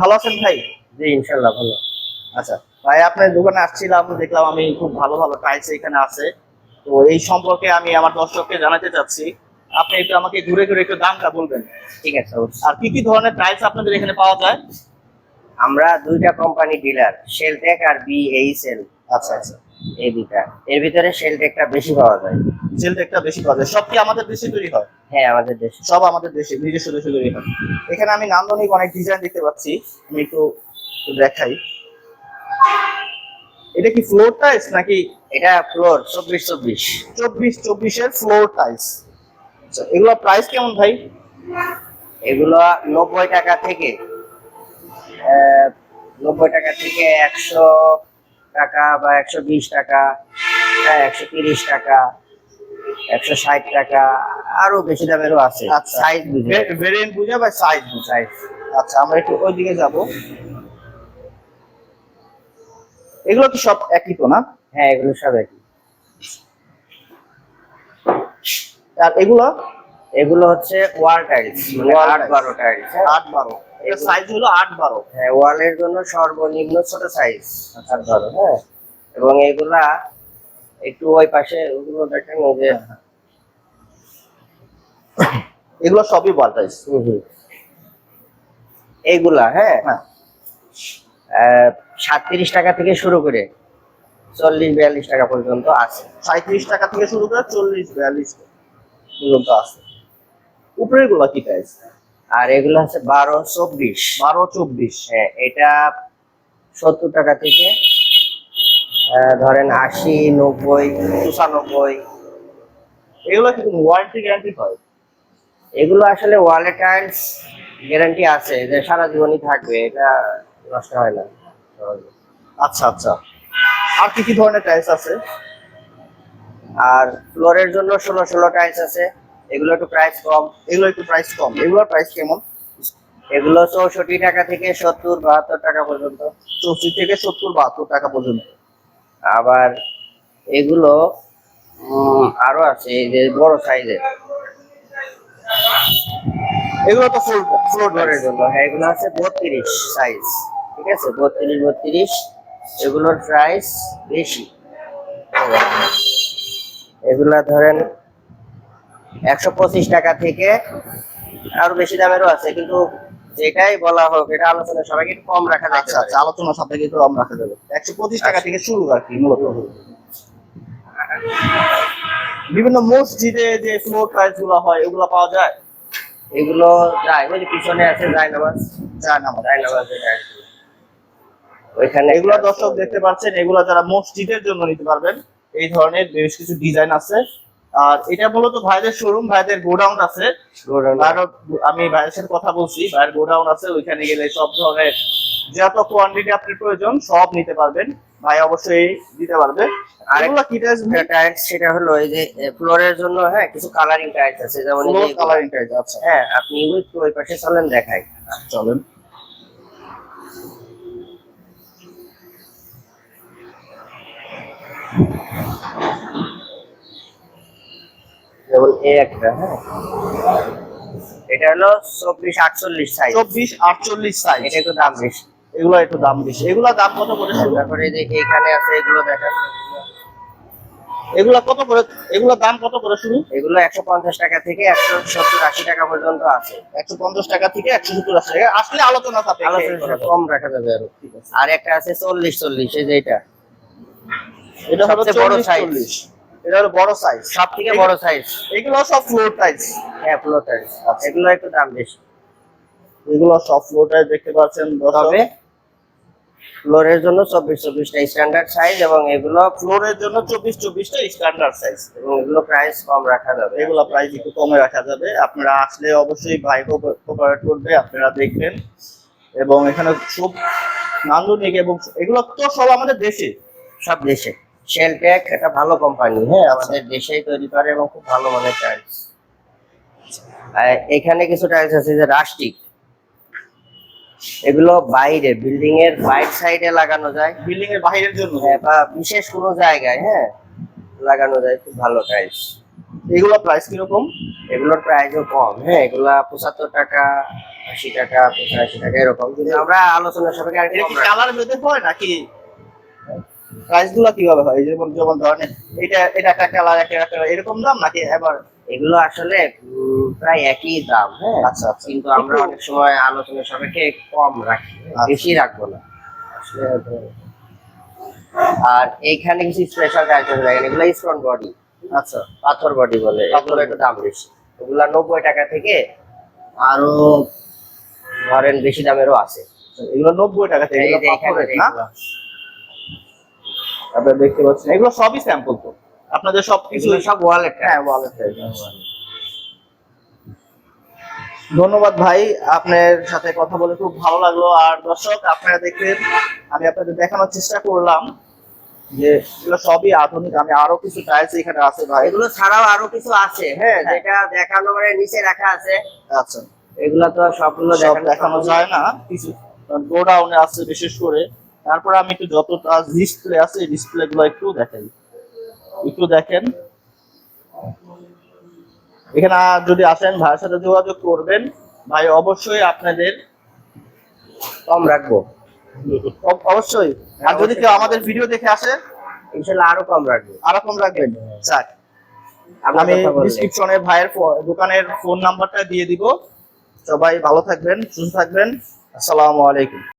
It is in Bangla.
ভালো আছেন ভাই? জি ইনশাল্লাহ ভালো। আচ্ছা ভাই আপনার দোকানে আসছিলাম দেখলাম আমি খুব ভালো ভালো টাইলস এখানে আছে। তো এই সম্পর্কে আমি আমার দর্শককে জানাতে চাচ্ছি। আপনি একটু আমাকে ঘুরে ঘুরে একটু দামটা বলবেন। ঠিক আছে আর কি কি ধরনের টাইলস আপনাদের এখানে পাওয়া যায়? আমরা দুইটা কোম্পানি ডিলার শেলটেক আর বিএইচএল আচ্ছা আচ্ছা। এই দুইটা এর ভিতরে শেলটেকটা বেশি পাওয়া যায়। জেলটা একটা বেশি পাওয়া যায়। সব কি আমাদের দেশে তৈরি হয়? হ্যাঁ আমাদের দেশে। সব আমাদের দেশে নিজস্ব দেশে তৈরি হয়। এখানে আমি নান্দনিক অনেক ডিজাইন দেখতে পাচ্ছি। আমি একটু দেখাই। এটা কি ফ্লোর টাইলস নাকি? এটা ফ্লোর চব্বিশ চব্বিশ। চব্বিশ চব্বিশের ফ্লোর টাইলস এগুলো প্রাইস কেমন ভাই? এগুলো নব্বই টাকা থেকে নব্বই টাকা থেকে একশো টাকা বা একশো বিশ টাকা হ্যাঁ একশো তিরিশ টাকা একশো ষাট টাকা আরও বেশি দামেরও আছে। আচ্ছা। সাইজ বুঝে। ভেরিয়েন্ট বুঝে বা সাইজ সাইজ আচ্ছা আমরা একটু ওই দিকে যাব। এগুলো কি সব একই তো না? হ্যাঁ এগুলো সব একই। আর এগুলো? এগুলো হচ্ছে ওয়াল টাইলস মানে আট বারো টাইলস আট বারো। সাইজ হলো আট বারো। হ্যাঁ ওয়ালের জন্য সর্বনিম্ন ছোট সাইজ আট বারো হ্যাঁ। এবং এগুলা একটু ওই পাশে ওগুলো দেখেন ওই যে এগুলো সবই হুম হুম। এইগুলা হ্যাঁ। হ্যাঁ। সাতত্রিশ টাকা থেকে শুরু করে চল্লিশ বিয়াল্লিশ টাকা পর্যন্ত আছে। সাঁত্রিশ টাকা থেকে শুরু করে চল্লিশ বিয়াল্লিশ পর্যন্ত আছে। উপরে গুলো কি টাইলস আর এগুলো হচ্ছে বারো চব্বিশ। বারো চব্বিশ। হ্যাঁ এটা সত্তর টাকা থেকে ধরেন আশি নব্বই পঁচানব্বই। এগুলো কিন্তু ওয়ারেন্টি গ্যারান্টি হয়। এগুলো আসলে ওয়ালে টাইলস গ্যারান্টি আছে যে সারা জীবনই থাকবে এটা নষ্ট হয় না। আচ্ছা আচ্ছা। আর কি কি ধরনের টাইলস আছে? আর ফ্লোরের জন্য ষোলো ষোলো টাইলস আছে। এগুলো একটু প্রাইস কম এগুলো একটু প্রাইস কম। এগুলোর প্রাইস কেমন? এগুলো চৌষট্টি টাকা থেকে সত্তর বাহাত্তর টাকা পর্যন্ত। চৌষট্টি থেকে সত্তর বাহাত্তর টাকা পর্যন্ত। আবার এগুলো আরও আছে এই যে বড় সাইজের এগুলো তো ফুল ফ্লোর জন্য। হ্যাঁ এগুলো আছে বত্রিশ সাইজ ঠিক আছে? বত্রিশ বত্রিশ। এগুলোর প্রাইস বেশি। এগুলা ধরেন একশো পঁচিশ টাকা থেকে আরও বেশি দামেরও আছে কিন্তু যেটাই বলা হোক এটা আলোচনা সবাইকে একটু কম রাখা আচ্ছা যাচ্ছে আচ্ছা আলোচনা সাপেক্ষে একটু কম রাখা যাবে। একশো পঁচিশ টাকা থেকে শুরু আর কি মূলত। বিভিন্ন মসজিদে যে ফ্লোর প্রাইসগুলো হয় এগুলো পাওয়া যায়? এগুলো যায় ওই যে পিছনে আছে যায় নামাজ যায় না যায় নামাজ ওইখানে এগুলো দর্শক দেখতে পাচ্ছেন এগুলো যারা মসজিদের জন্য নিতে পারবেন এই ধরনের বেশ কিছু ডিজাইন আছে। আর এটা মূলত ভাইদের শোরুম ভাইদের গোডাউন আছে। আমি ভাইয়ের সাথে কথা বলছি ভাইয়ের গোডাউন আছে ওইখানে গেলে সব ধরনের যত কোয়ান্টিটি আপনার প্রয়োজন সব নিতে পারবেন। ভাই অবশ্যই দিতে পারবে। আর এগুলো কি টাইলস সেটা হলো এই যে ফ্লোরের জন্য হ্যাঁ কিছু কালারিং টাইলস আছে যেমন। কালারিং টাইলস আচ্ছা। হ্যাঁ আপনি ওই পাশে চলেন দেখাই। চলেন। যেমন এই একটা হ্যাঁ। এটা হলো চব্বিশ আটচল্লিশ সাইজ চব্বিশ আটচল্লিশ সাইজ এটা একটু দাম বেশি। এগুলো একটু দাম বেশি। এগুলো দাম কত করে? তারপরে এই যে এখানে আছে এগুলো দেখেন। এগুলো কত করে এগুলো দাম কত করে শুরু এগুলো একশো পঞ্চাশ টাকা থেকে একশো সত্তর আশি টাকা পর্যন্ত আছে। একশো পঞ্চাশ টাকা থেকে একশো সত্তর আশি টাকা। আসলে আলোচনা সাপেক্ষে। আলোচনা কম রাখা যাবে আরও। আর একটা আছে চল্লিশ চল্লিশ এই যে এটা। এটা সবচেয়ে বড়। চল্লিশ। এটা হলো বড় সাইজ সব থেকে বড় সাইজ এগুলো সব ফ্লোর টাইলস হ্যাঁ ফ্লোর টাইলস এগুলো একটু দাম বেশি। এগুলো সব ফ্লোর টাইলস দেখতে পাচ্ছেন। তবে ফ্লোরের জন্য চব্বিশ চব্বিশটা স্ট্যান্ডার্ড সাইজ এবং এগুলো ফ্লোরের জন্য চব্বিশ চব্বিশটা স্ট্যান্ডার্ড সাইজ এবং এগুলো প্রাইস কম রাখা যাবে। এগুলো প্রাইস একটু কমে রাখা যাবে। আপনারা আসলে অবশ্যই ভাই কোপারেট করবে আপনারা দেখবেন। এবং এখানে খুব নান্দনিক এবং এগুলো তো সব আমাদের দেশে। সব দেশে। শেলটেক একটা ভালো কোম্পানি হ্যাঁ? আমাদের দেশেই তৈরি করে এবং খুব ভালো মানের টাইলস এখানে কিছু টাইলস আছে যে রাস্টিক এগুলো বাইরে বিল্ডিং এর বাইর সাইডে লাগানো যায়। বিল্ডিং এর বাইরের জন্য? হ্যাঁ বা বিশেষ কোনো জায়গায় হ্যাঁ? লাগানো যায় খুব ভালো টাইলস এগুলো প্রাইস কীরকম? এগুলোর প্রাইসও কম হ্যাঁ? এগুলা পঁচাত্তর টাকা আশি টাকা পঁচাশি টাকা এরকম। কিন্তু আমরা আলোচনা সবাইকে কালার ভেদে হয় নাকি প্রাইসগুলো কীভাবে হয়? যেমন যেমন ধরনের এটা এটা একটা কালার একটা কালার এরকম দাম নাকি এবার? এগুলো আসলে প্রায় একই দাম হ্যাঁ? আচ্ছা আচ্ছা। কিন্তু আমরা অনেক সময় আলোচনা সবাইকে কম রাখি বেশি রাখব না। আর এইখানে কিছু স্পেশাল আইটেম দেখেন এগুলো স্টোন বডি আচ্ছা। পাথর বডি বলে এগুলো একটু দাম বেশি। এগুলা নব্বই টাকা থেকে আরও ধরেন বেশি দামেরও আছে। এগুলো নব্বই টাকা থেকে এই এগুলো যে এখানে পাথরের না এগুলো। আপনারা দেখতে পাচ্ছেন। এগুলো সবই স্যাম্পল তো। আপনাদের সব কিছু সব ওয়ালেট হ্যাঁ ওয়ালেট ধন্যবাদ ভাই আপনার সাথে কথা বলে খুব ভালো লাগল। আর দর্শক আপনারা দেখলেন আমি আপনাদের দেখানোর চেষ্টা করলাম যে এগুলো সবই আধুনিক। আমি আরও কিছু টাইলস এখানে আছে ভাই। এগুলো ছাড়াও আরও কিছু আছে। হ্যাঁ। যেটা দেখানো মানে নিচে রাখা আছে। আচ্ছা। এগুলা তো সবগুলো দেখানো যায় না। কিছু। গোডাউনে আছে বিশেষ করে। তারপরে আমি একটু যতটা ডিসপ্লে আছে ডিসপ্লে গুলো একটু দেখাই একটু দেখেন। এখানে যদি আসেন ভাইয়ের সাথে যোগাযোগ করবেন। ভাই অবশ্যই আপনাদের কম রাখব। অবশ্যই। আর যদি কেউ আমাদের ভিডিও দেখে আসে ইনশাল্লাহ আরও কম রাখবে। আরও কম রাখবেন। আপনার আমি। ডিসক্রিপশনে ভাইয়ের দোকানের ফোন নাম্বারটা দিয়ে দিব। সবাই ভালো থাকবেন সুস্থ থাকবেন। আসসালামু আলাইকুম।